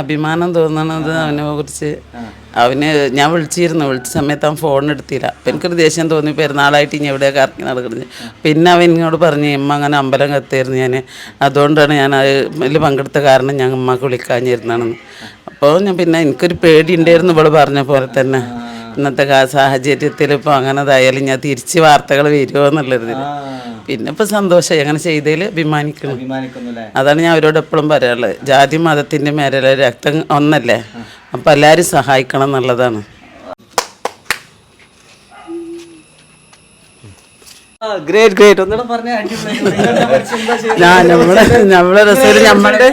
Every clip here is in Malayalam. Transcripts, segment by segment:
അഭിമാനം തോന്നണത് അവനെ കുറിച്ച് അവന് ഞാൻ വിളിച്ചിരുന്നു. വിളിച്ച സമയത്ത് അവൻ ഫോൺ എടുത്തില്ല. അപ്പം എനിക്കൊരു ദേഷ്യം തോന്നി. പെരുന്നാളായിട്ട് ഇനി എവിടെയൊക്കെ ഇറങ്ങി നടക്കുന്നത് പിന്നെ അവൻ എന്നോട് പറഞ്ഞു ഇമ്മ അങ്ങനെ അമ്പലം കത്തായിരുന്നു ഞാൻ അതുകൊണ്ടാണ് ഞാൻ അതിൽ പങ്കെടുത്ത കാരണം ഞാൻ ഉമ്മക്ക് വിളിക്കാഞ്ഞിരുന്നാണെന്ന് അപ്പോൾ ഞാൻ പിന്നെ എനിക്കൊരു പേടി ഉണ്ടായിരുന്നു ഇവൾ പറഞ്ഞ പോലെ തന്നെ. ഇന്നത്തെ സാഹചര്യത്തിൽ ഇപ്പോൾ അങ്ങനെ ഇതായാലും ഞാൻ തിരിച്ച് വാർത്തകൾ വരുമോ എന്നുള്ളത് പിന്നെ ഇപ്പൊ സന്തോഷമായി. അങ്ങനെ ചെയ്തതിൽ അഭിമാനിക്കുന്നു. അതാണ് ഞാൻ അവരോട് എപ്പോഴും പറയാറുള്ളത്. ജാതി മതത്തിന്റെ മേലെ രക്തം ഒന്നല്ലേ? അപ്പൊ എല്ലാവരും സഹായിക്കണം എന്നുള്ളതാണ്. ഗ്രേറ്റ് ഗ്രേറ്റ് ഒന്നുകൂടെ പറഞ്ഞ ഞാൻ നമ്മളെ നമ്മളെ രസത്തിൽ നമ്മളുടെ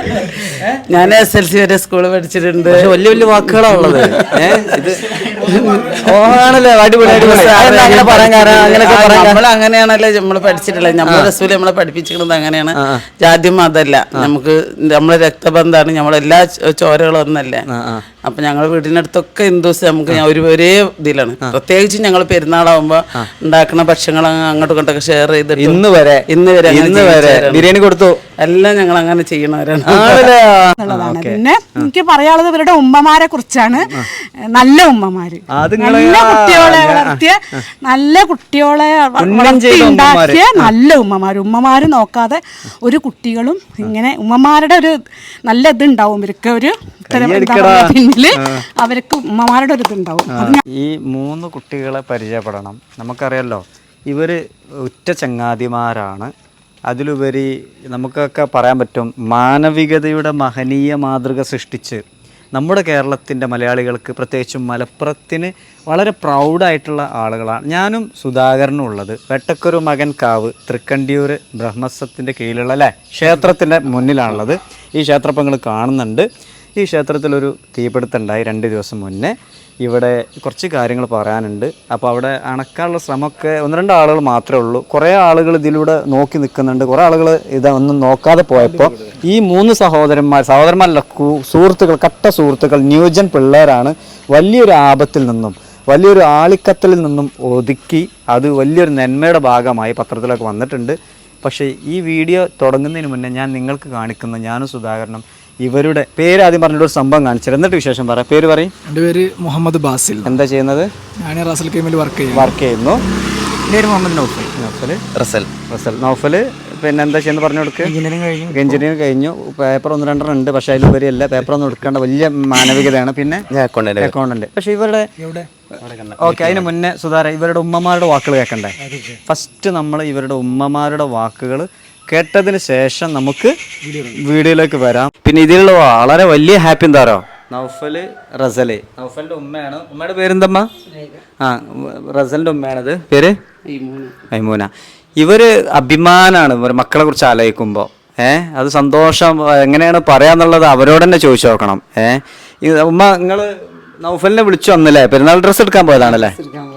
ഞാൻ എസ് എൽ സി വരെ സ്കൂളിൽ പഠിച്ചിട്ടുണ്ട്. വലിയ വലിയ വാക്കുകളാണ് ഉള്ളത്. ഇത് ഓ ആണല്ലേ? അടിപൊളി അടിപൊളി. അതെന്താ അങ്ങനെ പറയാൻ കാരണം? അങ്ങനെയൊക്കെ പറയാൻ നമ്മൾ അങ്ങനെയാണല്ലോ നമ്മൾ പഠിച്ചിട്ടുള്ളത്. നമ്മളെ റസൂൽ നമ്മളെ പഠിപ്പിച്ചിരുന്നത് അങ്ങനെയാണ്. ജാതി അതല്ല നമുക്ക് നമ്മളെ രക്തബന്ധമാണ്. നമ്മളെല്ലാ ചോരകളും ഒന്നല്ലേ. അപ്പൊ ഞങ്ങൾ വീടിനടുത്തൊക്കെ ഹിന്ദുസ് നമുക്ക് ഒരു ഒരേ ഇതിലാണ്. പ്രത്യേകിച്ച് ഞങ്ങൾ പെരുന്നാളാവുമ്പോ ഉണ്ടാക്കുന്ന ഭക്ഷണങ്ങൾ അങ്ങോട്ടും ഇങ്ങോട്ടൊക്കെ ഷെയർ ചെയ്ത് ഇന്ന് വരെ ഇന്ന് വരെ ഇന്ന് വരെ ബിരിയാണി കൊടുത്തു. എല്ലാം ഞങ്ങൾ അങ്ങനെ ചെയ്യണവരാണ് പിന്നെ എനിക്ക് പറയാനുള്ളത് ഇവരുടെ ഉമ്മമാരെ കുറിച്ചാണ്. നല്ല ഉമ്മമാര്. നല്ല കുട്ടികളെ വളർത്തിയ നല്ല കുട്ടികളെ വളർത്തി ഉണ്ടാക്കിയ നല്ല ഉമ്മമാര്. ഉമ്മമാര് നോക്കാതെ ഒരു കുട്ടികളും ഇങ്ങനെ ഉമ്മമാരുടെ ഒരു നല്ല ഇതുണ്ടാവും. ഇവർക്ക് ഒരു പിന്നിൽ അവർക്ക് ഉമ്മമാരുടെ ഒരു ഇതുണ്ടാവും. ഈ മൂന്ന് കുട്ടികളെ പരിചയപ്പെടണം. നമുക്കറിയാലോ ഇവർ ഉറ്റ ചങ്ങാതിമാരാണ്. അതിലുപരി നമുക്കൊക്കെ പറയാൻ പറ്റും മാനവികതയുടെ മഹനീയ മാതൃക സൃഷ്ടിച്ച് നമ്മുടെ കേരളത്തിന്റെ മലയാളികൾക്ക് പ്രത്യേകിച്ചും മലപ്പുറത്തിന് വളരെ പ്രൗഡായിട്ടുള്ള ആളുകളാണ്. ഞാനും സുധാകരനും ഉള്ളത്. വെട്ടക്കൊരു മകൻ കാവ് തൃക്കണ്ടിയൂർ ബ്രഹ്മസത്തിന്റെ കീഴിലുള്ള അല്ലേ ക്ഷേത്രത്തിന്റെ മുന്നിലാണുള്ളത്. ഈ ക്ഷേത്രപ്പങ്ങൾ കാണുന്നുണ്ട്. ഈ ക്ഷേത്രത്തിലൊരു തീപിടുത്തമുണ്ടായി രണ്ട് ദിവസം മുന്നേ. ഇവിടെ കുറച്ച് കാര്യങ്ങൾ പറയാനുണ്ട്. അപ്പോൾ അവിടെ അണക്കാനുള്ള ശ്രമമൊക്കെ ഒന്ന് രണ്ട് ആളുകൾ മാത്രമേ ഉള്ളൂ. കുറേ ആളുകൾ ഇതിലൂടെ നോക്കി നിൽക്കുന്നുണ്ട്. കുറേ ആളുകൾ ഇതൊന്നും നോക്കാതെ പോയപ്പോൾ ഈ മൂന്ന് സഹോദരന്മാർ സഹോദരന്മാരല്ല സുഹൃത്തുക്കൾ കട്ട സുഹൃത്തുക്കൾ ന്യൂജൻ പിള്ളേരാണ് വലിയൊരു ആപത്തിൽ നിന്നും വലിയൊരു ആളിക്കത്തലിൽ നിന്നും ഒതുക്കി അത് വലിയൊരു നന്മയുടെ ഭാഗമായി പത്രത്തിലൊക്കെ വന്നിട്ടുണ്ട്. പക്ഷേ ഈ വീഡിയോ തുടങ്ങുന്നതിന് മുന്നേ ഞാൻ നിങ്ങൾക്ക് കാണിക്കുന്ന ഞാനും സുധാകരനും ഇവരുടെ പേര് ആദ്യം പറഞ്ഞിട്ട് ഒരു സംഭവം കാണിച്ചത് എന്നിട്ട് വിശേഷം പറയാം. പേര് പറയും. എന്റെ പേര് മുഹമ്മദ് ബാസിൽ. എന്താ ചെയ്യുന്നത്? ഞാൻ റാസൽ കെയിമിൽ വർക്ക് ചെയ്യുന്നു. വർക്ക് ചെയ്യുന്നു. പേര് മുഹമ്മദ് നൗഫൽ. നൗഫൽ റസൽ. റസൽ. നൗഫൽ പിന്നെ എന്താ ചെയ്യുന്നത് പറഞ്ഞു കൊടുക്കുക എഞ്ചിനീയറിംഗ് കഴിഞ്ഞു. എഞ്ചിനീയറിംഗ് കഴിഞ്ഞു. പേപ്പർ ഒന്ന് രണ്ടെണ്ണം ഉണ്ട് പക്ഷേ അതിലുപരിയല്ല പേപ്പർ ഒന്നും എടുക്കേണ്ട വലിയ മാനവികതയാണ്. പിന്നെ അക്കൗണ്ടന്റ് അക്കൗണ്ടന്റ് പക്ഷേ ഇവരുടെ എവിടെ? ഓക്കെ അതിന് മുന്നേ സുധാര ഇവരുടെ ഉമ്മമാരുടെ വാക്കുകൾ കേൾക്കണ്ടേ? ഫസ്റ്റ് നമ്മൾ ഇവരുടെ ഉമ്മമാരുടെ വാക്കുകൾ കേട്ടതിന് ശേഷം നമുക്ക് വീഡിയോയിലേക്ക് വരാം. പിന്നെ ഇതിലുള്ള വളരെ വലിയ ഹാപ്പി എന്താറോ നൗഫൽ റസൽ. നൗഫലിന്റെ ഉമ്മയാണ്. ഉമ്മയുടെ പേരെന്തമ്മ? ആ റസലിന്റെ ഉമ്മയാണത്. പേര്? ഐമൂന. ഇവർ അഭിമാനാണ്. ഇവർ മക്കളെ കുറിച്ച് ആലോചിക്കുമ്പോൾ ഏഹ് അത് സന്തോഷം. എങ്ങനെയാണ് പറയാന്നുള്ളത് അവരോട് തന്നെ ചോദിച്ചു നോക്കണം. ഏഹ് ഉമ്മ നിങ്ങൾ നൗഫലിനെ വിളിച്ചു വന്നല്ലേ? പെരുന്നാൾ ഡ്രസ്സ് എടുക്കാൻ പോയതാണല്ലേ?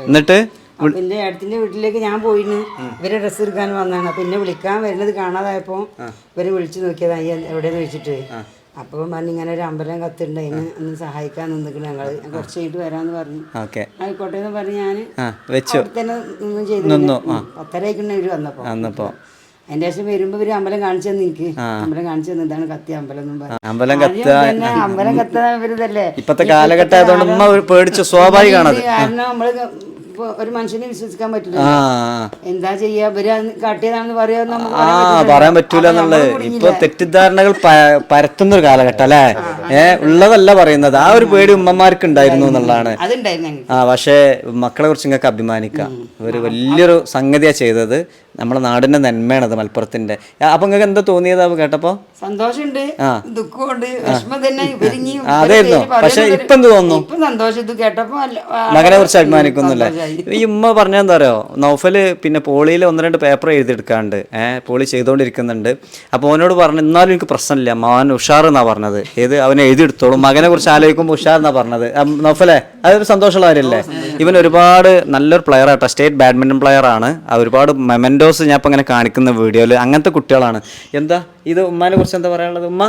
എന്നിട്ട്? അപ്പൊ എന്റെ ഏടത്തിന്റെ വീട്ടിലേക്ക് ഞാൻ പോയിന്. ഇവരെ ഡ്രസ്സ് എടുക്കാൻ വന്നാണ്. അപ്പൊ എന്നെ വിളിക്കാൻ വരുന്നത് കാണാതായപ്പോ ഇവരെ വിളിച്ചു നോക്കിയതായി എവിടെയെന്ന് വെച്ചിട്ട് അപ്പൊ പറഞ്ഞു ഇങ്ങനെ ഒരു അമ്പലം കത്തുണ്ട്. അതിന് ഒന്ന് സഹായിക്കാൻ നിന്നിക്കണ് ഞങ്ങൾ. കുറച്ച് കഴിഞ്ഞിട്ട് വരാന്ന് പറഞ്ഞു. ആയിക്കോട്ടെ എന്ന് പറഞ്ഞ് ഞാൻ തന്നെ നിന്നും ചെയ്തു. പത്തരയ്ക്കുണ്ട് ഇവർ വന്നപ്പോ. അതിന്റെ ശേഷം വരുമ്പോ ഇവർ അമ്പലം കാണിച്ചു തന്നെ എനിക്ക്. അമ്പലം കാണിച്ചു തന്നെ ഇതാണ് കത്തി അമ്പലം എന്നും പറഞ്ഞു. അമ്പലം കത്ത അമ്പലം കത്താൻ ഇപ്പത്തെ കാലഘട്ടം സ്വാഭാവികമാണ് പേടിച്ച് സ്വാഭാവികമാണത്. കാരണം നമ്മൾ ഇപ്പൊ ഒരു മനുഷ്യനെ വിശ്വസിക്കാൻ പറ്റില്ല. ആ എന്താ ചെയ്യാ? ഇവർ കാട്ടിയതാണെന്ന് പറയാൻ പറയാൻ. പറ്റൂല എന്നുള്ളത്. ഇപ്പൊ തെറ്റിദ്ധാരണകൾ പരത്തുന്ന ഒരു കാലഘട്ടം അല്ലേ? ഏ ഉള്ളതല്ല പറയുന്നത്. ആ ഒരു പേടി ഉമ്മമാർക്ക് ഉണ്ടായിരുന്നു. എന്നുള്ളതാണ്. ആ പക്ഷേ മക്കളെ കുറിച്ച് നിങ്ങൾക്ക് അഭിമാനിക്കാം. ഒരു വലിയൊരു സംഗതിയാ ചെയ്തത്. നമ്മുടെ നാടിന്റെ നന്മയാണത് മലപ്പുറത്തിന്റെ അപ്പൊ നിങ്ങൾക്ക് എന്താ തോന്നിയത് അത് കേട്ടപ്പോ? സന്തോഷമുണ്ട് ദുഃഖമുണ്ട് വിഷമം തന്നെ അതായിരുന്നു. പക്ഷെ ഇപ്പൊ എന്ത് തോന്നുന്നു? ഇപ്പൊ സന്തോഷം. ഇത് കേട്ടപ്പോ അല്ല- മകനെ കുറിച്ച് അഭിമാനിക്കുന്നില്ല ഈ ഉമ്മ പറഞ്ഞ എന്താ പറയുക നൗഫൽ പിന്നെ പോളിയിൽ ഒന്ന് രണ്ട് പേപ്പർ എഴുതിയെടുക്കാണ്ട് ഏഹ് പോളി ചെയ്തുകൊണ്ടിരിക്കുന്നുണ്ട്. അപ്പോൾ അവനോട് പറഞ്ഞു എന്നാലും എനിക്ക് പ്രശ്നമില്ല മോൻ ഉഷാർ എന്നാ പറഞ്ഞത്. ഏത് അവനെ എഴുതിയെടുത്തോളും മകനെ കുറിച്ച് ആലോചിക്കുമ്പോൾ ഉഷാർ എന്നാ പറഞ്ഞത് നൗഫലേ അതൊരു സന്തോഷമുള്ള കാര്യമല്ലേ? ഇവൻ ഒരുപാട് നല്ലൊരു പ്ലെയർ ആട്ടോ സ്റ്റേറ്റ് ബാഡ്മിന്റൺ പ്ലെയർ ആണ്. ഒരുപാട് ഒരുപാട് മെമന്റോസ് ഞാൻ ഇപ്പം ഇങ്ങനെ കാണിക്കുന്ന വീഡിയോയിൽ അങ്ങനത്തെ കുട്ടികളാണ്. എന്താ? ഇത് ഉമ്മാനെ കുറിച്ച് എന്താ പറയാനുള്ളത്? ഉമ്മ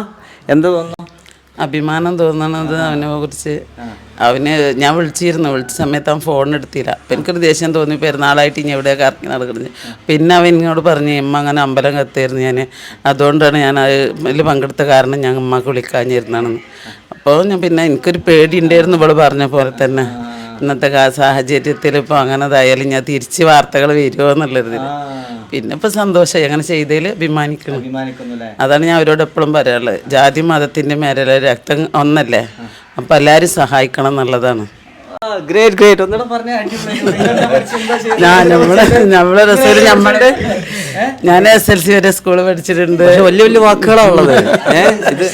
എന്ത് തോന്നുന്നു? അഭിമാനം തോന്നണത് അവനെ കുറിച്ച്. അവന് ഞാൻ വിളിച്ചിരുന്നു. വിളിച്ച സമയത്ത് അവൻ ഫോൺ എടുത്തില്ല. അപ്പം എനിക്കൊരു ദേഷ്യം തോന്നി. പെരുന്നാളായിട്ട് ഇനി എവിടെയൊക്കെ ഇറങ്ങി നടക്കുന്നത് പിന്നെ അവൻ എന്നോട് പറഞ്ഞു ഉമ്മ അങ്ങനെ അമ്പലം കത്തായിരുന്നു ഞാൻ അതുകൊണ്ടാണ് ഞാൻ അതിൽ പങ്കെടുത്ത കാരണം ഞാൻ ഉമ്മക്ക് വിളിക്കാഞ്ഞിരുന്നാണെന്ന് അപ്പോൾ ഞാൻ പിന്നെ എനിക്കൊരു പേടി ഉണ്ടായിരുന്നു ഇവൾ പറഞ്ഞ പോലെ തന്നെ. ഇന്നത്തെ സാഹചര്യത്തിൽ ഇപ്പോൾ അങ്ങനതായാലും ഞാൻ തിരിച്ച് വാർത്തകൾ വരുമോ എന്നുള്ളതിൽ പിന്നെ ഇപ്പൊ സന്തോഷമായി. അങ്ങനെ ചെയ്തതിൽ അഭിമാനിക്കുന്നു. അതാണ് ഞാൻ അവരോട് എപ്പോഴും പറയാനുള്ളത്. ജാതി മതത്തിന്റെ മേലെ രക്തം ഒന്നല്ലേ? അപ്പം എല്ലാരും സഹായിക്കണം എന്നുള്ളതാണ്. ഗ്രേറ്റ് ഗ്രേറ്റ് ഒന്നുകൂടെ പറഞ്ഞ ഞാൻ നമ്മളെ നമ്മളെ രസത്തിൽ നമ്മളുടെ ഞാൻ എസ് എൽ സി വരെ സ്കൂളിൽ പഠിച്ചിട്ടുണ്ട്. വലിയ വലിയ വാക്കുകളാണ് ഉള്ളത്. ഇത്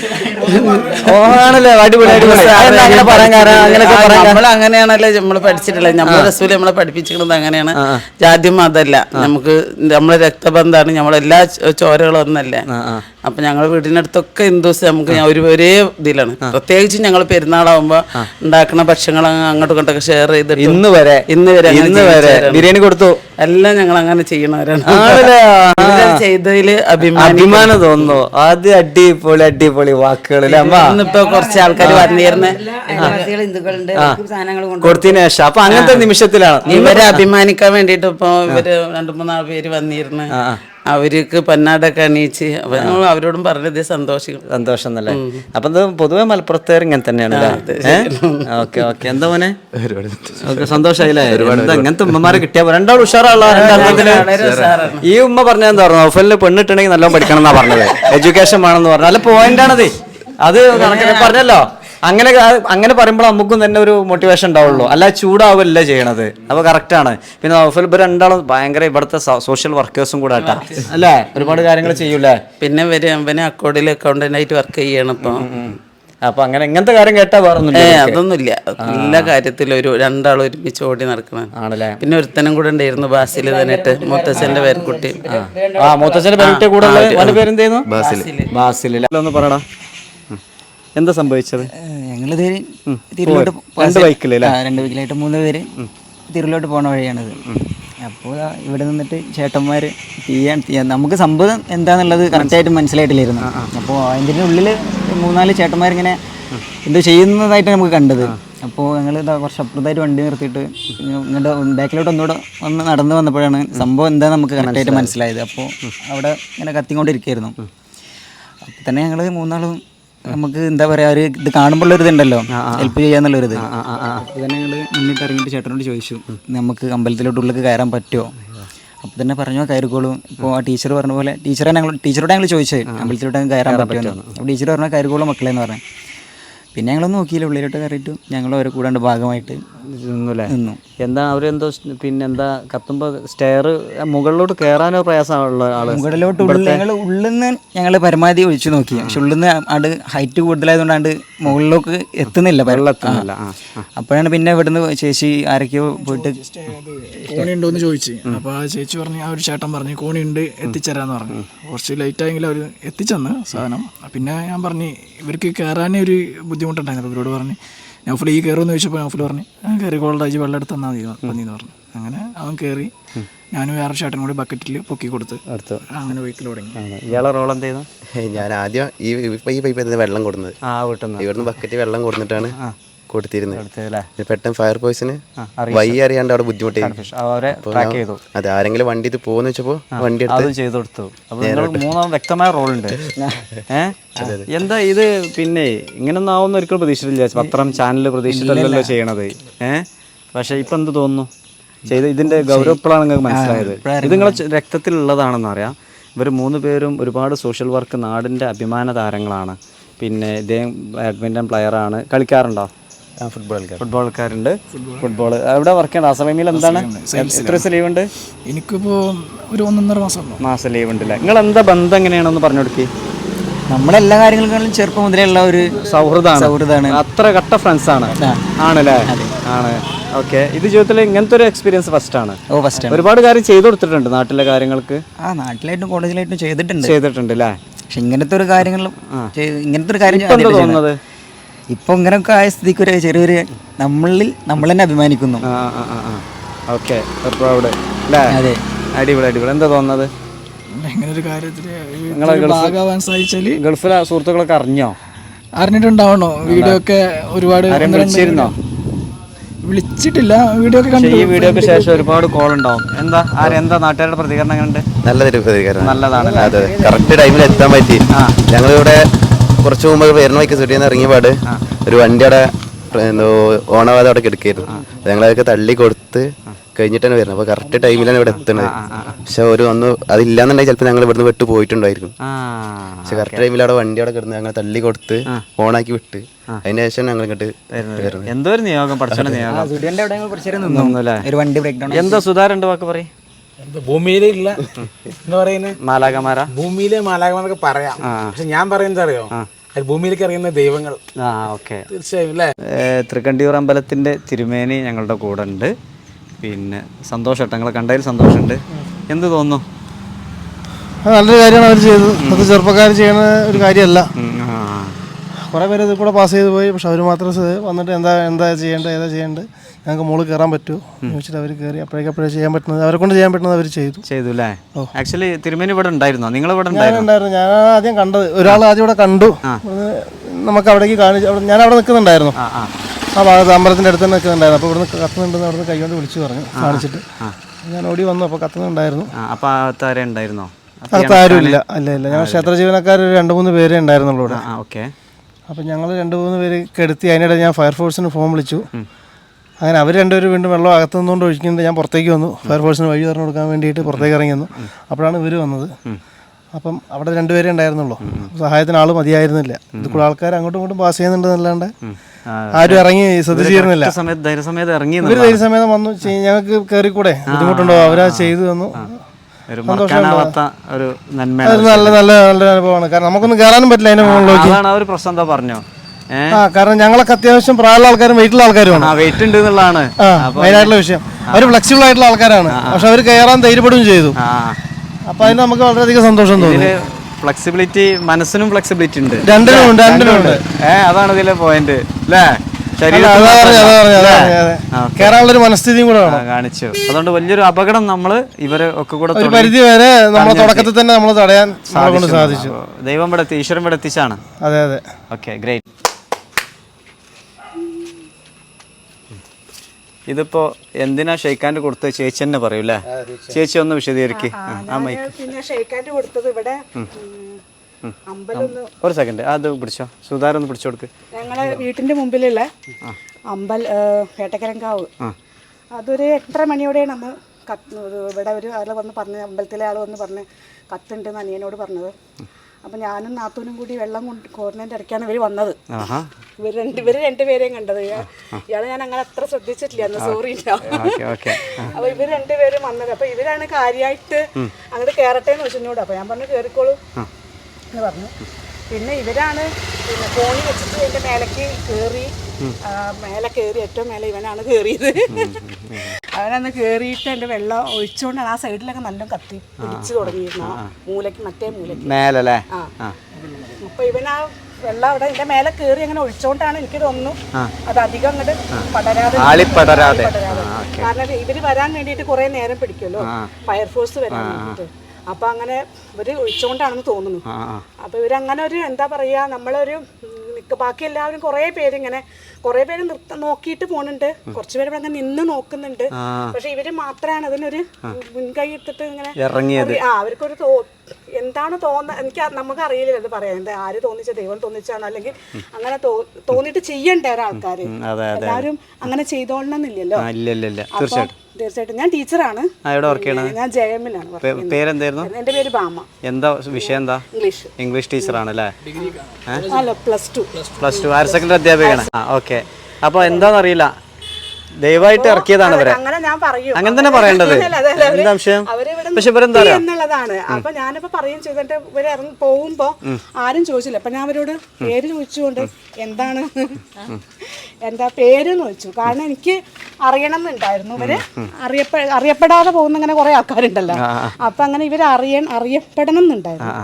ഓ ആണല്ലേ? അടിപൊളി അടിപൊളി. അതെന്താ അങ്ങനെ പറയാൻ കാരണം? അങ്ങനെയൊക്കെ പറയാൻ നമ്മൾ അങ്ങനെയാണല്ലേ നമ്മൾ പഠിച്ചിട്ടുള്ളത്. നമ്മളെ റസൂൽ നമ്മളെ പഠിപ്പിച്ചിട്ടുള്ളത് അങ്ങനെയാണ്. ജാതി മതമല്ല നമുക്ക് നമ്മളെ രക്തബന്ധമാണ്. നമ്മളെല്ലാ ചോരകളും ഒന്നല്ലേ അപ്പൊ ഞങ്ങൾ വീടിനടുത്തൊക്കെ ഹിന്ദുസ് നമുക്ക് ഒരു ഒരേ ഇതിലാണ്. പ്രത്യേകിച്ച് ഞങ്ങൾ പെരുന്നാളാവുമ്പോ ഉണ്ടാക്കുന്ന ഭക്ഷണങ്ങൾ അങ്ങോട്ടും ഇങ്ങോട്ടൊക്കെ ഷെയർ ചെയ്ത് ഇന്ന് വരെ ഇന്ന് വരെ ഇന്ന് വരെ ബിരിയാണി കൊടുത്തു. എല്ലാം ഞങ്ങൾ അങ്ങനെ ചെയ്യണവരാണ്. ചെയ്തതിൽ അഭിമാനം അഭിമാനം തോന്നുന്നു. ആദ്യം അടിപൊളി അടിപൊളി വാക്കുകൾ ഇന്നിപ്പോ കുറച്ച് ആൾക്കാർ വന്നിരുന്ന. കൊടുത്തതിന് ശേഷം. അപ്പൊ അങ്ങനത്തെ നിമിഷത്തിലാണ്. ഇവരെ അഭിമാനിക്കാൻ വേണ്ടിട്ട് ഇപ്പൊ ഇവർ രണ്ടു മൂന്നാൾ പേര് വന്നിരുന്നു. അവർക്ക് പന്നാടൊക്കെ അണിയിച്ച് ഞങ്ങൾ അവരോടും പറഞ്ഞത് സന്തോഷിക്കും. സന്തോഷം എന്നല്ലേ അപ്പൊ ഇത് പൊതുവെ മലപ്പുറത്തേർ ഇങ്ങനെ തന്നെയാണ് ഓക്കെ ഓക്കെ. എന്താ മോനെ? ഓക്കെ സന്തോഷായില്ലേ? എന്താ ഇങ്ങനത്തെ ഉമ്മമാരെ കിട്ടിയാ രണ്ടാൾ രണ്ടാളും ഉഷാറുള്ള ഈ ഉമ്മ പറഞ്ഞ എന്താ പറഞ്ഞു നൗഫലിന് പെണ്ണിട്ടുണ്ടെങ്കിൽ നല്ലോണം പഠിക്കണം എന്നാ പറഞ്ഞത്. എഡ്യൂക്കേഷൻ വേണമെന്ന് പറഞ്ഞു നല്ല പോയിന്റ് ആണത്. അത്. പറഞ്ഞല്ലോ. അങ്ങനെ അങ്ങനെ പറയുമ്പോൾ നമുക്കും തന്നെ ഒരു മോട്ടിവേഷൻ ഉണ്ടാവുള്ളൂ. അല്ല ചൂടാവില്ല ചെയ്യണത്. അപ്പൊ കറക്റ്റ് ആണ്. പിന്നെ നൗഫൽ ഇവർ രണ്ടാളും ഭയങ്കര ഇവിടുത്തെ സോഷ്യൽ വർക്കേഴ്സും കൂടെ ആട്ടാ. അല്ലേ? ഒരുപാട് കാര്യങ്ങൾ ചെയ്യൂലേ? പിന്നെ അവന് അക്കൗണ്ടിൽ അക്കൗണ്ടന്റ് ആയിട്ട് വർക്ക് ചെയ്യണം ഇപ്പൊ. അപ്പൊ അങ്ങനെ എങ്ങനത്തെ കാര്യം കേട്ടാ ഇവർക്ക്. അതൊന്നുമില്ല. എല്ലാ കാര്യത്തിലും ഒരു രണ്ടാളും ഒരുമിച്ച് ഓടി നടക്കണം ആണല്ലേ? പിന്നെ ഒരുത്തനും കൂടെ ഉണ്ടായിരുന്നു ബാസിൽ തന്നിട്ട്. മുത്തച്ഛന്റെ പേരക്കുട്ടി. ആ. മൂത്തച്ഛന്റെ പേരക്കുട്ടി കൂടെ ഉള്ള ബാസിൽ. ബാസിൽ. ഒന്ന് പറയടാ ഉം. എന്താ സംഭവിച്ചത്? ഞങ്ങളിത് തിരുവിലോട്ട് രണ്ട് ബൈക്കിലല്ലേ? രണ്ട് ബൈക്കിലായിട്ട് മൂന്ന് പേര് തിരുവിലോട്ട് പോണ വഴിയാണിത്. അപ്പോൾ ഇവിടെ നിന്നിട്ട് ചേട്ടന്മാർ ചെയ്യാൻ നമുക്ക് സംഭവം എന്താണെന്നുള്ളത് കറക്റ്റായിട്ട് മനസ്സിലായിട്ടില്ലായിരുന്നു. അപ്പോൾ അതിന്റെ ഉള്ളിൽ മൂന്നാൽ ചേട്ടന്മാരിങ്ങനെ എന്തോ ചെയ്യുന്നതായിട്ട് നമുക്ക് കണ്ടത്. അപ്പോൾ ഞങ്ങൾ ഇതാ കുറച്ച് അപ്പുറത്തായിട്ട് വണ്ടി നിർത്തിയിട്ട് ഇങ്ങോട്ട് ബാക്കിലോട്ട് ഒന്നുകൂടെ ഒന്ന് നടന്നു വന്നപ്പോഴാണ് സംഭവം എന്താണെന്ന് നമുക്ക് കറക്റ്റായിട്ട് മനസ്സിലായത്. അപ്പോൾ അവിടെ ഇങ്ങനെ കത്തിക്കൊണ്ടിരിക്കുകയായിരുന്നു. അപ്പോൾ തന്നെ ഞങ്ങൾ മൂന്നാളും നമുക്ക് എന്താ പറയാ ഒരു ഇത് കാണുമ്പോൾ ഒരു ഇതുണ്ടല്ലോ ഹെൽപ്പ് ചെയ്യാന്നുള്ളൊരു ഇത് അപ്പൊ തന്നെ ഞങ്ങൾ മുന്നിട്ട് ഇറങ്ങിയിട്ട് ചേട്ടനോട് ചോദിച്ചു നമുക്ക് അമ്പലത്തിലോട്ട് ഉള്ളിൽ കയറാൻ പറ്റുമോ അപ്പൊ തന്നെ പറഞ്ഞു കയറിക്കോളും. ഇപ്പോൾ ആ ടീച്ചർ പറഞ്ഞ പോലെ ടീച്ചറെ ഞങ്ങൾ ടീച്ചറോട് ഞങ്ങൾ ചോദിച്ചത് അമ്പലത്തിലോട്ട് കയറാൻ പറ്റുമോ അപ്പോൾ ടീച്ചർ പറഞ്ഞാൽ കയറിക്കോളും മക്കളെന്ന് പറഞ്ഞു. പിന്നെ ഞങ്ങളൊന്നും നോക്കിയില്ല ഉള്ളിലോട്ട് കയറിയിട്ട് ഞങ്ങൾ അവരെ കൂടാണ്ട് ഭാഗമായിട്ട് നിന്നുല്ലേ? എന്താ അവരെന്തോ പിന്നെ എന്താ കത്തുമ്പോ സ്റ്റെയർ മുകളിലോട്ട് കയറാനോ പ്രയാസമുള്ള ആൾ? മുകളിലോട്ട് ഉള്ളിൽ ഞങ്ങൾ ഉള്ളിൽ നിന്ന് ഞങ്ങൾ പരമാവധി ഒഴിച്ചു നോക്കി. പക്ഷെ ഉള്ളിൽ നിന്ന് ആണ്ട് ഹൈറ്റ് കൂടുതലായതുകൊണ്ടാണ്ട് മുകളിലോക്ക് എത്തുന്നില്ല. വെള്ളത്തുന്നില്ല അപ്പോഴാണ് പിന്നെ ഇവിടുന്ന് ചേച്ചി ആരൊക്കെയോ പോയിട്ട് കോണി ഉണ്ടോ എന്ന് ചോദിച്ചു. അപ്പൊ ആ ചേച്ചി പറഞ്ഞു ആ ഒരു ചേട്ടൻ പറഞ്ഞു കോണി ഉണ്ട് എത്തിച്ചേരാന്ന് പറഞ്ഞു. കുറച്ച് ലൈറ്റ് ആയെങ്കിലും അവർ എത്തിച്ചെന്ന് സാധനം. പിന്നെ ഞാൻ പറഞ്ഞു ഇവർക്ക് കയറാനേ ഒരു ബുദ്ധിമുട്ടുണ്ടായിരുന്നു. അപ്പോൾ ഇവരോട് പറഞ്ഞു നൗഫൽ ഈ കയറുമെന്ന് ചോദിച്ചപ്പോൾ നൗഫൽ പറഞ്ഞു ഞാൻ കയറി കോളേജ് വെള്ളം എടുത്ത് തന്നാൽ മതി പന്നിന്ന് പറഞ്ഞു. അങ്ങനെ അവൻ കയറി ഞാനും വേറെ ചേട്ടനും കൂടി ബക്കറ്റിൽ പൊക്കി കൊടുത്ത് അടുത്ത് അങ്ങനെ വീട്ടിൽ തുടങ്ങി. ഇയാളെ റോൾ എന്ത് ചെയ്തു? ഞാൻ ആദ്യം ഈ ഇപ്പൊ ഈ പൈപ്പ് വെള്ളം കൊടുക്കുന്നത് ആ വീട്ടിൽ നിന്ന്. ഇവിടുന്ന് ബക്കറ്റ് വെള്ളം കൊടുത്തിട്ടാണ് കൊടുത്തിരുന്നത് പെട്ടെന്ന് ഫയർ പോയിസിന് വഴി അറിയാണ്ട് അവിടെ ബുദ്ധിമുട്ടി. അതെ ആരെങ്കിലും വണ്ടി ഇത് പോകുന്ന വെച്ചപ്പോ വണ്ടി ചെയ്തു കൊടുത്തു. മൂന്നാം വ്യക്തമായ റോൾ ഉണ്ട്. എന്താ ഇത് പിന്നെ ഇങ്ങനൊന്നും ആവുന്ന ഒരിക്കലും പ്രതീക്ഷിച്ചില്ല പത്രം ചാനൽ പ്രതീക്ഷിച്ചിട്ടല്ലല്ലോ ചെയ്യണത്. ഏഹ് പക്ഷെ ഇപ്പൊ എന്ത് തോന്നുന്നു? ചെയ്ത് ഇതിന്റെ ഗൗരവം ഇപ്പോഴാണ് നിങ്ങൾക്ക് മനസ്സിലായത്. ഇത് നിങ്ങളെ ച- രക്തത്തിലുള്ളതാണെന്ന് അറിയാം ഇവർ മൂന്ന് പേരും ഒരുപാട് സോഷ്യൽ വർക്ക് നാടിന്റെ അഭിമാന താരങ്ങളാണ് പിന്നെ ഇദ്ദേഹം ബാഡ്മിന്റൺ പ്ലെയർ ആണ്. കളിക്കാറുണ്ടോ? ഫുട്ബോൾ കളിക്കാൻ ഫുട്ബോൾ എവിടെ വർക്ക് ചെയ്യണം അസമയിൽ എന്താണ്? എത്ര ദിവസം ലീവ് ഉണ്ട്? എനിക്കിപ്പോ ഒരു ഒന്നൊന്നര മാസം ഉണ്ടോ മാസം ലീവ് ഉണ്ടല്ലേ? നിങ്ങൾ എന്താ ബന്ധം എങ്ങനെയാണെന്ന് പറഞ്ഞു കൊടുക്കി. നമ്മളെല്ലാ കാര്യങ്ങൾക്കും ചെറുപ്പം മുതലേ ഉള്ള ഒരു സൗഹൃദമാണ്. സൗഹൃദമാണ്. അത്ര കട്ട ഫ്രണ്ട്സ് ആണ്. ആണല്ലേ? ആണ്. ഓക്കെ ഇത് ജീവിതത്തിൽ ഇങ്ങനത്തെ ഒരു എക്സ്പീരിയൻസ് ഫസ്റ്റ് ആണ്. ഓ ഫസ്റ്റ് ഒരുപാട് കാര്യം ചെയ്തു കൊടുത്തിട്ടുണ്ട് നാട്ടിലെ കാര്യങ്ങൾക്ക്. ആ നാട്ടിലായിട്ടും കോളേജിലായിട്ടും ചെയ്തിട്ടുണ്ട്. ചെയ്തിട്ടുണ്ട് അല്ലേ പക്ഷെ ഇങ്ങനത്തെ ഒരു കാര്യങ്ങളും ഇങ്ങനത്തെ ഒരു കാര്യം. തോന്നുന്നത്? ഇപ്പൊ ഇങ്ങനെയൊക്കെ ആയ സ്ഥിതിക്ക് ഒരു ചെറിയൊരു നമ്മളിൽ നമ്മൾ തന്നെ അഭിമാനിക്കുന്നു. ഓക്കെ പ്രൗഡ് അല്ലേ? അതെ. അടിപൊളി അടിപൊളി. എന്താ തോന്നുന്നത്? ഒരു നിങ്ങളെ ഭാഗമാവാൻ ഗൾഫിലെ സുഹൃത്തുക്കളൊക്കെ അറിഞ്ഞോ? അറിഞ്ഞിട്ടുണ്ടാവണോ? വീഡിയോ ഒക്കെ ഒരുപാട് വിളിച്ചിരുന്നോ? വിളിച്ചിട്ടില്ല. വീഡിയോ ഒക്കെ ഈ വീഡിയോക്ക് ശേഷം ഒരുപാട് കോൾ ഉണ്ടാവും. എന്താ ആരെന്താ നാട്ടുകാരുടെ പ്രതികരണം എങ്ങനെയുണ്ട് നല്ലതൊരു പ്രതികരണം. നല്ലതാണ് അതെ കറക്റ്റ് ടൈമിൽ എത്താൻ പറ്റി. ഞങ്ങളിവിടെ കുറച്ച് മുമ്പ് വരുന്ന വഴിക്ക് സുട്ടിയിൽ നിന്ന് ഇറങ്ങിയ പാട് ഒരു വണ്ടിയുടെ അവിടെ എന്തോ ഓണവാദം അവിടെ കിടക്കായിരുന്നു. ഞങ്ങളതൊക്കെ തള്ളി കൊടുത്ത് കഴിഞ്ഞിട്ടാണ് വരുന്നത്. അപ്പോൾ കറക്റ്റ് ടൈമിലാണ് ഇവിടെ എത്തുന്നത്. പക്ഷെ ഒരു ഒന്ന് അതില്ലാന്നുണ്ടെങ്കിൽ ചിലപ്പോൾ ഞങ്ങൾ ഇവിടുന്ന് വിട്ട് പോയിട്ടുണ്ടായിരുന്നു ആ പക്ഷെ കറക്റ്റ് ടൈമിൽ അവിടെ വണ്ടി അവിടെ കിടന്ന് ഞങ്ങൾ തള്ളി കൊടുത്ത് ഓണാക്കി വിട്ട് അതിന് ശേഷം ഞങ്ങൾ ഇങ്ങോട്ട് എന്തോ ഒരു നിയോഗം പഠിച്ചോണ്ട് നിയോഗം? ഒരു വണ്ടി ബ്രേക്ക് ഡൗൺ എന്താ സുധാരണ്ട് വാക്ക് പറയും. ഭൂമിയിലില്ല എന്ന് പറയുന്നത് മാലാകമാര ഭൂമിയിലെ മാലാകമാരൊക്കെ പറയാം. പക്ഷെ ഞാൻ പറയുന്നത് അറിയോ ഭൂമിയിലേക്ക് അറിയുന്ന ദൈവങ്ങൾ. ആ ഓക്കെ. തീർച്ചയായും അല്ലേ? തൃക്കണ്ടിയൂർ അമ്പലത്തിന്റെ തിരുമേനി ഞങ്ങളുടെ കൂടെ ഉണ്ട്. പിന്നെ സന്തോഷം ഞങ്ങളെ കണ്ടതിൽ സന്തോഷമുണ്ട്. എന്ത് തോന്നുന്നു? നല്ലൊരു കാര്യമാണ് അവർ ചെയ്തത്. അത് ചെറുപ്പക്കാർ ചെയ്യുന്ന ഒരു കാര്യമല്ല. കുറേ പേര് ഇതിൽ കൂടെ പാസ് ചെയ്ത് പോയി. പക്ഷെ അവർ മാത്രം വന്നിട്ട് എന്താ എന്താ ചെയ്യേണ്ടത് ഏതാ ചെയ്യേണ്ടത്? ഞങ്ങൾക്ക് മുകളിൽ കയറാൻ പറ്റുമോ ചോദിച്ചിട്ട് അവർ കയറി അപ്പോഴേക്കപ്പോഴേ ചെയ്യാൻ പറ്റുന്നത് അവരെ കൊണ്ട് ചെയ്യാൻ പറ്റുന്നത് അവർ ചെയ്തു. ചെയ്തു അല്ലേ ആക്ച്വലി തിരുമേനി ഇവിടെ ഉണ്ടായിരുന്നോ? നിങ്ങൾ ഇവിടെ ഉണ്ടായിരുന്നു? ഞാൻ ആദ്യം കണ്ടത്. ഒരാൾ ആദ്യം ഇവിടെ കണ്ടു. നമുക്ക് അവിടേക്ക് കാണിച്ചു ഞാൻ അവിടെ നിൽക്കുന്നുണ്ടായിരുന്നു. ആ ഭാഗത്ത് അമ്പലത്തിന്റെ അടുത്ത് തന്നെ നിൽക്കുന്നുണ്ടായിരുന്നു. അപ്പോൾ ഇവിടുന്ന് കത്തുന്നുണ്ടെന്ന് അവിടുന്ന് കൈകൊണ്ട് വിളിച്ചു പറഞ്ഞു കാണിച്ചിട്ട്. ഞാൻ ഓടി വന്നു. അപ്പോൾ കത്തുന്നുണ്ടായിരുന്നു. അപ്പോൾ അകത്താരെ ഉണ്ടായിരുന്നോ? അപ്പൊ അകത്ത് ആരും ഇല്ല അല്ല ഇല്ല ഞങ്ങൾ ക്ഷേത്ര ജീവനക്കാർ രണ്ട് മൂന്ന് പേരേ ഉണ്ടായിരുന്നുള്ളൂ ഇവിടെ. ഓക്കെ. അപ്പം ഞങ്ങൾ രണ്ട് മൂന്ന് പേര് കെടുത്തി അതിനിടെ ഞാൻ ഫയർഫോഴ്സിന് ഫോം വിളിച്ചു. അങ്ങനെ അവർ രണ്ടുപേരും വീണ്ടും വെള്ളം അകത്തു നിന്നുകൊണ്ട് ഒഴിക്കുന്നുണ്ട്. ഞാൻ പുറത്തേക്ക് വന്നു. ഫയർഫോഴ്സിന് വഴി തുറന്നു കൊടുക്കാൻ വേണ്ടിയിട്ട് പുറത്തേക്ക് ഇറങ്ങി വന്നു. അപ്പോഴാണ് ഇവർ വന്നത്. അപ്പം അവിടെ രണ്ടുപേരെ ഉണ്ടായിരുന്നുള്ളൂ. സഹായത്തിന് ആൾ മതിയായിരുന്നില്ല. ഇത് കൂടെ ആൾക്കാർ അങ്ങോട്ടും ഇങ്ങോട്ടും പാസ് ചെയ്യുന്നുണ്ടെന്നല്ലാണ്ട് ആരും ഇറങ്ങി ശ്രദ്ധിച്ചിരുന്നില്ല. ഇവർ ധൈര്യസമേതം വന്നു. ഞങ്ങൾക്ക് കയറിക്കൂടെ ബുദ്ധിമുട്ടുണ്ടോ? അവരാ ചെയ്തു തന്നു. ഒരു മറക്കാനാവാത്ത ഒരു നന്മ അത് നല്ല നല്ല നല്ലൊരു അനുഭവമാണ് കാരണം നമുക്കൊന്നും കയറാനും പറ്റില്ല അതിന്റെ മുകളിലേക്ക് അതാണ് ആ ഒരു പ്രശ്നം എന്താ പറഞ്ഞോ? ആ കാരണം ഞങ്ങളൊക്കെ അത്യാവശ്യം പ്രായമുള്ള ആൾക്കാരും വെയിറ്റുള്ള ആൾക്കാരുമാണ് ആ വെയിറ്റ് ഉണ്ട് എന്നുള്ളതാണ്. ആ മെയിനായിട്ടുള്ള വിഷയം. അവർ ഫ്ലെക്സിബിൾ ആയിട്ടുള്ള ആൾക്കാരാണ്. പക്ഷെ അവർ കയറാൻ ധൈര്യപ്പെടുകയും ചെയ്തു. ആ. അപ്പൊ അതിന് നമുക്ക് വളരെയധികം സന്തോഷം തോന്നി. ഇതിൽ ഫ്ലെക്സിബിലിറ്റി മനസ്സിനും ഫ്ലെക്സിബിലിറ്റി ഉണ്ട്. രണ്ടിനും ഉണ്ട് രണ്ടിനും ഉണ്ട്. ഏഹ് അതാണ് ഇതിലെ പോയിന്റ് അല്ലേ? അല്ല, ശരീരത്തിൽ അതാ പറഞ്ഞത്, അതാ പറഞ്ഞത്, അതാ അല്ലേ? പറഞ്ഞത്, ആ, അതെ. കയറാനുള്ള ഒരു മനസ്ഥിതിയും കൂടെ കാണിച്ചു. അതുകൊണ്ട് വലിയൊരു അപകടം നമ്മൾ ഇവരെ ഒക്കെ കൂടെ ഒരു പരിധി വരെ നമ്മൾ തുടക്കത്തിൽ തന്നെ നമ്മൾ തടയാൻ സാധിച്ചു. ദൈവം ഇവിടെ ഈശ്വരൻ ഇവിടെ എത്തിച്ചാണ്. അതെ അതെ. ഓക്കെ ഗ്രേറ്റ് ഇതിപ്പോ എന്തിനാ ഷെയ്ക്കാന്റെ കൊടുത്തത്? ചേച്ചി തന്നെ പറയൂ അല്ലേ ചേച്ചി ഒന്ന് വിശദീകരിക്ക്. ആ മൈക്ക് പിന്നെ ഷെയ്ക്കാന്റെ കൊടുത്തത് ഇവിടെ ഒരു സെക്കൻഡ് അത് പിടിച്ചോ. സുധാരം ഒന്ന് പിടിച്ചു കൊടുക്ക്. ഞങ്ങളെ വീട്ടിന്റെ മുമ്പിലുള്ള അമ്പൽ ഏട്ടക്കരങ്കാവ്. അതൊരു എട്ടര മണിയോടെയാണ് അന്ന് കത്ത് ഇവിടെ ഒരു ആൾ വന്ന് പറഞ്ഞ് അമ്പലത്തിലെ ആൾ വന്ന് പറഞ്ഞ് കത്തുണ്ടെന്ന് അനിയനോട് പറഞ്ഞത്. അപ്പം ഞാനും നാത്തൂനും കൂടി വെള്ളം കൊണ്ട് കോർണേന്റെ ഇടയ്ക്കാണ് ഇവർ വന്നത്. ഇവർ ഇവർ രണ്ട് ഇവർ രണ്ടുപേരെയും കണ്ടത് ഇയാളെ ഞാൻ അങ്ങനെ അത്ര ശ്രദ്ധിച്ചിട്ടില്ല അന്ന് സോറി ഇല്ല. Okay okay. അപ്പൊ ഇവർ രണ്ടുപേരും വന്നത്. അപ്പൊ ഇവരാണ് കാര്യമായിട്ട് അങ്ങോട്ട് കയറട്ടെ എന്ന് വെച്ചു എന്നോട്. അപ്പൊ ഞാൻ പറഞ്ഞു കയറിക്കോളൂ എന്ന് പറഞ്ഞു. പിന്നെ ഇവരാണ് പിന്നെ കോണി വെച്ചിട്ട് എന്റെ മേലേക്ക് കയറി മേലെ കയറി ഏറ്റവും മേലെ ഇവനാണ് കയറിയത് അവനന്ന് കയറിയിട്ട് എന്റെ വെള്ളം ഒഴിച്ചുകൊണ്ടാണ് ആ സൈഡിലൊക്കെ നല്ല കത്തി പിടിച്ചു തുടങ്ങിയിരുന്നു മൂലയ്ക്ക് മറ്റേ മൂലയ്ക്ക്. മേലല്ലേ? ആ. അപ്പൊ ഇവനാ വെള്ളം അവിടെ എന്റെ മേലെ കയറി അങ്ങനെ ഒഴിച്ചോണ്ടാണ് എനിക്ക് തോന്നുന്നു അത് അധികം അങ്ങോട്ട് പടരാതെ. കാരണം ഇവർ വരാൻ വേണ്ടിയിട്ട് കുറെ നേരം പിടിക്കുമല്ലോ. ഫയർഫോഴ്സ് വരാൻ വേണ്ടിയിട്ട്. അപ്പൊ അങ്ങനെ ഇവർ ഒഴിച്ചുകൊണ്ടാണെന്ന് തോന്നുന്നു. ആ ആ. അപ്പൊ ഇവരങ്ങനെ ഒരു എന്താ പറയാ നമ്മളൊരു മിക്ക ബാക്കി എല്ലാവരും കുറേ പേര് ഇങ്ങനെ കുറേ പേര് നിർത്ത നോക്കിയിട്ട് പോകുന്നുണ്ട് കുറച്ച് പേര് ഇവിടെ അങ്ങനെ നിന്ന് നോക്കുന്നുണ്ട്. പക്ഷെ ഇവർ മാത്രമാണ് അതിനൊരു മുൻകൈ എടുത്തിട്ട് ഇങ്ങനെ ആ അവർക്കൊരു എന്താണ് തോന്നുന്നത് എനിക്ക് നമുക്ക് അറിയില്ല ഇത് പറയാൻ. എന്താ ആര് തോന്നിച്ച ദൈവം തോന്നിച്ചാണോ? അല്ലെങ്കിൽ അങ്ങനെ തോന്നിട്ട് തോന്നിയിട്ട് ചെയ്യണ്ടേ അതെ എല്ലാവരും അങ്ങനെ ചെയ്തോളണമെന്നില്ലല്ലോ തീർച്ചയായിട്ടും. തീർച്ചയായിട്ടും. ഞാൻ ടീച്ചറാണ്. ഞാൻ ജയമിലാണ് പേരെന്തായിരുന്നു? എന്റെ പേര് ബാമ എന്താ വിഷയം എന്താ? ഇംഗ്ലീഷ്. ഇംഗ്ലീഷ് ടീച്ചറാണ് അല്ലേ അല്ല plus two plus two higher secondary അധ്യാപികയാണ്. Okay അപ്പോൾ എന്താണെന്നറിയില്ല ദയവായിട്ട് ഇറക്കിയതാണ് അവരെ അങ്ങനെ ഞാൻ പറയും. അങ്ങനെ തന്നെ പറയേണ്ടത്. എന്താ വിഷയം? പക്ഷെ ഇവരെന്താ എന്നുള്ളതാണ്. അപ്പൊ ഞാനിപ്പോ പറയും ചെയ്തിട്ട് ഇവർ ഇറങ്ങി പോകുമ്പോ ആരും ചോദിച്ചില്ല. അപ്പൊ ഞാൻ അവരോട് പേര് ചോദിച്ചുകൊണ്ട് എന്താണ് എന്താ പേര് ചോദിച്ചു. കാരണം എനിക്ക് അറിയണം എന്നുണ്ടായിരുന്നു ഇവർ അറിയപ്പെ അറിയപ്പെടാതെ പോകുന്ന അങ്ങനെ കുറെ ആൾക്കാരുണ്ടല്ലോ. അപ്പൊ അങ്ങനെ ഇവർ അറിയ അറിയപ്പെടണം എന്നുണ്ടായിരുന്നു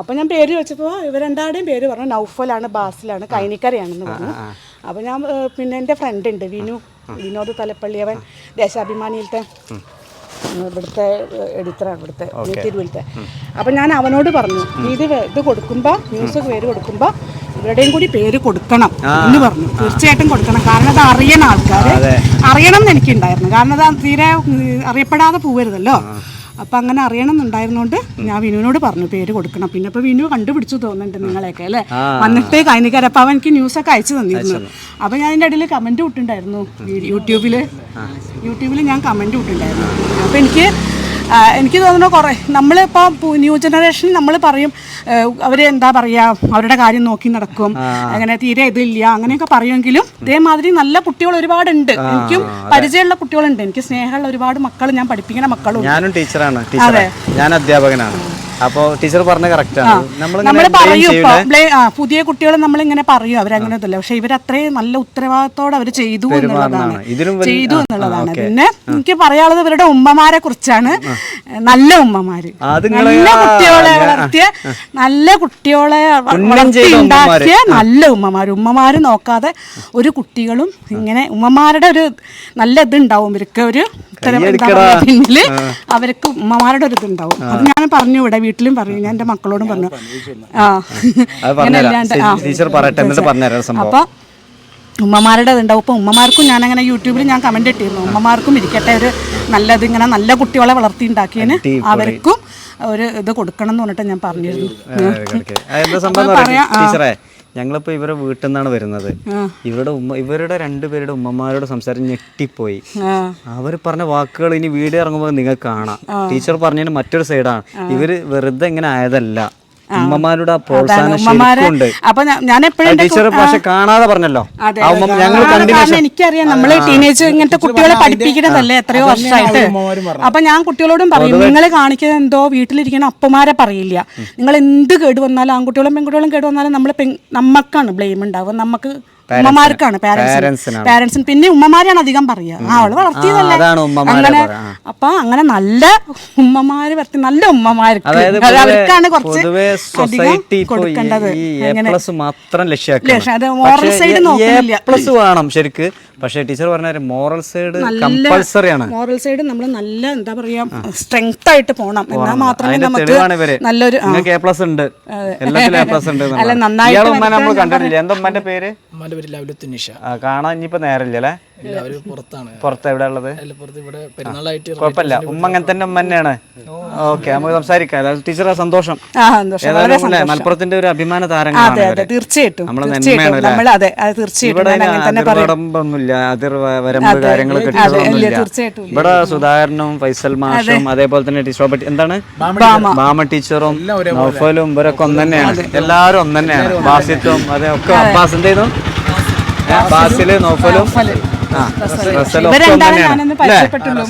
അപ്പൊ ഞാൻ പേര് ചോദിച്ചപ്പോൾ ഇവർ പേര് പറഞ്ഞു. നൗഫലാണ് ബാസിലാണ് കൈനിക്കരയാണെന്ന് പറഞ്ഞു. അപ്പൊ ഞാൻ പിന്നെ എന്റെ ഫ്രണ്ട് ഉണ്ട് വിനു. വിനോദ് തലപ്പള്ളി അവൻ ദേശാഭിമാനിയിലത്തെ ഇവിടുത്തെ എഡിറ്ററാണ് ഇവിടുത്തെ തിരുവിലത്തെ അപ്പം ഞാൻ അവനോട് പറഞ്ഞു ഇത് ഇത് കൊടുക്കുമ്പോൾ ന്യൂസ് പേര് കൊടുക്കുമ്പോൾ ഇവരുടെയും കൂടി പേര് കൊടുക്കണം എന്ന് പറഞ്ഞു. തീർച്ചയായിട്ടും കൊടുക്കണം. കാരണം അത് അറിയണ ആൾക്കാർ അറിയണം എന്ന് എനിക്കുണ്ടായിരുന്നു. കാരണം അത് തീരെ അറിയപ്പെടാതെ പോവരുതല്ലോ. അപ്പം അങ്ങനെ അറിയണം എന്നുണ്ടായിരുന്നോണ്ട് ഞാൻ വിനുവിനോട് പറഞ്ഞു പേര് കൊടുക്കണം. പിന്നെ ഇപ്പോൾ വിനു കണ്ടുപിടിച്ചു തോന്നുന്നുണ്ട് നിങ്ങളെയൊക്കെ അല്ലേ? വന്നിട്ട് കൈനികാരം അപ്പം അവൻ എനിക്ക് ന്യൂസൊക്കെ അയച്ചു തന്നിരുന്നു. അപ്പം ഞാൻ അതിന്റെ ഇടയിൽ കമന്റ് വിട്ടിട്ടുണ്ടായിരുന്നു യൂട്യൂബിൽ യൂട്യൂബിൽ ഞാൻ കമന്റ് വിട്ടിട്ടുണ്ടായിരുന്നു അപ്പം എനിക്ക് എനിക്ക് തോന്നുന്നു കുറേ നമ്മളിപ്പോൾ ന്യൂ ജനറേഷൻ നമ്മൾ പറയും അവർ എന്താ പറയുക അവരുടെ കാര്യം നോക്കി നടക്കും അങ്ങനെ തീരെ ഇതില്ല അങ്ങനെയൊക്കെ പറയുമെങ്കിലും ഇതേമാതിരി നല്ല കുട്ടികൾ ഒരുപാടുണ്ട്. എനിക്കും പരിചയമുള്ള കുട്ടികളുണ്ട്. എനിക്ക് സ്നേഹമുള്ള ഒരുപാട് മക്കൾ ഞാൻ പഠിപ്പിക്കുന്ന മക്കളും ഞാനും ടീച്ചറാണ് അതെ. ഞാൻ അധ്യാപകനാണ്. അപ്പോൾ ടീച്ചർ പറഞ്ഞ നമ്മൾ പറയും പുതിയ കുട്ടികൾ നമ്മളിങ്ങനെ പറയും. അവരങ്ങനെ ഇതല്ല പക്ഷെ ഇവരത്രയും നല്ല ഉത്തരവാദിത്തോടെ അവർ ചെയ്തു എന്നുള്ളതാണ്. ചെയ്തു എന്നുള്ളതാണ്. പിന്നെ എനിക്ക് പറയാനുള്ളത് ഇവരുടെ ഉമ്മമാരെ കുറിച്ചാണ്. നല്ല ഉമ്മമാര്. നല്ല കുട്ടികളെ വളർത്തിയ നല്ല കുട്ടികളെ വളർത്തി ഉണ്ടാക്കിയ നല്ല ഉമ്മമാര്. ഉമ്മമാര് നോക്കാതെ ഒരു കുട്ടികളും ഇങ്ങനെ ഉമ്മമാരുടെ ഒരു നല്ല ഇതുണ്ടാവും. ഇവർക്ക് ഒരു ഉത്തരവാദിത്തം. പിന്നിൽ അവർക്ക് ഉമ്മമാരുടെ ഒരു ഇതുണ്ടാവും. അത് ഞാൻ പറഞ്ഞു ഇവിടെ വീട്ടിലും പറഞ്ഞു ഞാൻ എന്റെ മക്കളോടും പറഞ്ഞു. ആ. അല്ലാണ്ട്. ടീച്ചർ പറയട്ടെ എന്നിട്ട് പറഞ്ഞുതരാം സംഭവം. അപ്പൊ ഉമ്മമാരുടെ ഇതുണ്ടാവും അപ്പൊ ഉമ്മമാർക്കും ഞാൻ അങ്ങനെ യൂട്യൂബിൽ ഞാൻ കമന്റ് ഇട്ടിരുന്നു. ഉമ്മമാർക്കും ഇരിക്കട്ടെ ഒരു നല്ലത് ഇങ്ങനെ നല്ല കുട്ടികളെ വളർത്തി ഉണ്ടാക്കിയതിന് അവർക്കും ഒരു ഇത് കൊടുക്കണം എന്ന് പറഞ്ഞിട്ട് ഞാൻ പറഞ്ഞിരുന്നു. എന്താ സംഭവം? ടീച്ചറെ? ഞങ്ങളിപ്പോ ഇവരെ വീട്ടിൽ നിന്നാണ് വരുന്നത് ഇവരുടെ ഉമ്മ ഇവരുടെ രണ്ടുപേരുടെ ഉമ്മമാരോട് സംസാരം ഞെട്ടിപ്പോയി. അവർ അവർ പറഞ്ഞ വാക്കുകൾ ഇനി വീട് ഇറങ്ങുമ്പോൾ നിങ്ങൾ കാണാം. ടീച്ചർ പറഞ്ഞതിന് മറ്റൊരു സൈഡാണ് ഇവർ വെറുതെ ഇങ്ങനെ ആയതല്ല. ഉമ്മമാരുടെ പ്രോത്സാഹനം അപ്പൊ ഞാൻ എപ്പോഴും ടീച്ചർ പക്ഷെ കാണാതെ പറഞ്ഞല്ലോ. എനിക്കറിയാം നമ്മൾ ടീനേജ് ഇങ്ങനത്തെ കുട്ടികളെ പഠിപ്പിക്കണതല്ലേ എത്രയോ വർഷമായിട്ട്. അപ്പൊ ഞാൻ കുട്ടികളോടും പറയും നിങ്ങൾ കാണിക്കുന്നത് എന്തോ വീട്ടിലിരിക്കുന്ന അപ്പമാരെ പറയില്ല. നിങ്ങൾ എന്ത് കേട് വന്നാലും ആൺകുട്ടികളും പെൺകുട്ടികളും കേട് വന്നാലും നമ്മൾ നമ്മക്കാണ് ബ്ലെയിം ഉണ്ടാവുക. നമുക്ക് ഉമ്മമാർക്കാണ് പാരന്റ്സിന്. പാരന്റ്സിന് പിന്നെ ഉമ്മമാരാണ് അധികം പറയുക. ആ അവൾ വളർത്തിയതല്ലേ? അങ്ങനെ അപ്പൊ അങ്ങനെ നല്ല ഉമ്മമാര് വളർത്തി നല്ല ഉമ്മമാർക്ക്. അവർക്കാണ് കുറച്ച് സൊസൈറ്റി കൊടുക്കേണ്ടത്. മാത്രം ലക്ഷ്യം, അത് moral side നോക്കുന്നില്ല. പ്ലസ് വേണം ശരിക്ക്. പക്ഷേ ടീച്ചർ പറഞ്ഞ മോറൽ സൈഡ് കമ്പൾസറി ആണ്. മോറൽ സൈഡ് നമ്മൾ നല്ല എന്താ പറയാ സ്ട്രെങ്ത് ആയിട്ട് പോണം. എന്നാൽ മാത്രമേ നമുക്ക് നല്ലൊരു നിങ്ങൾക്ക് എ പ്ലസ് ഉണ്ട്. എല്ലാത്തിലും എ പ്ലസ് ഉണ്ട് അല്ല, നന്നായിട്ട് നമ്മൾ കണ്ടിട്ടില്ല. എന്താ ഉമ്മന്റെ പേര്? കാണാൻ ഇനിയിപ്പോ നേരല്ലേ ഇല്ല അവർ പുറത്താണ്. പുറത്ത് എവിടെ ഉള്ളത്? അല്ല പുറത്ത് ഇവിടെ പെരുന്നാളായിട്ട് കുഴപ്പമില്ല. ഉമ്മ അങ്ങനെ തന്നെ ഉമ്മ തന്നെയാണ്. ഓക്കെ നമുക്ക് സംസാരിക്കാം. ടീച്ചറെ സന്തോഷം. ആ സന്തോഷം. വളരെ സന്തോഷം. മലപ്പുറത്തിന്റെ ഒരു അഭിമാന അതെ താരങ്ങളാണ് ഇവർ. തീർച്ചയായിട്ടും നമ്മളെ നമ്മൾ അതെ അത് തീർച്ചയായിട്ടും. ഇവിടെ ഞാൻ അങ്ങനെ തന്നെ പറയും. അതിർവടമ്പൊന്നുമില്ല. അതിർ വരമ്പ് കാര്യങ്ങൾ അതെ, കെട്ടിടമൊന്നുമില്ല ഇല്ല, തീർച്ചയായിട്ടും. ഇല്ല. ഇവിടെ സുധാകരനും ഫൈസൽ മാഷും അതേപോലെ തന്നെ ടീച്ചർ പറ്റി എന്താണ്? ബാമ. ടീച്ചറും നൗഫലും ഇവരൊക്കെ ഒന്ന് തന്നെയാണ് എല്ലാവരും ഒന്ന് തന്നെയാണ് ബാസിത്തും അതെ ഒക്കെ അബ്ബാസ് എന്ത് ചെയ്യുന്നു? ഏ, ബാസിൽ നോഫലും ആ റസലും. ഒക്കെ ഒന്ന് ഇവരെന്താണ് തന്നെയാണ് ഞാനൊന്ന് അല്ലേ? പരിചയപ്പെട്ടുള്ളൂ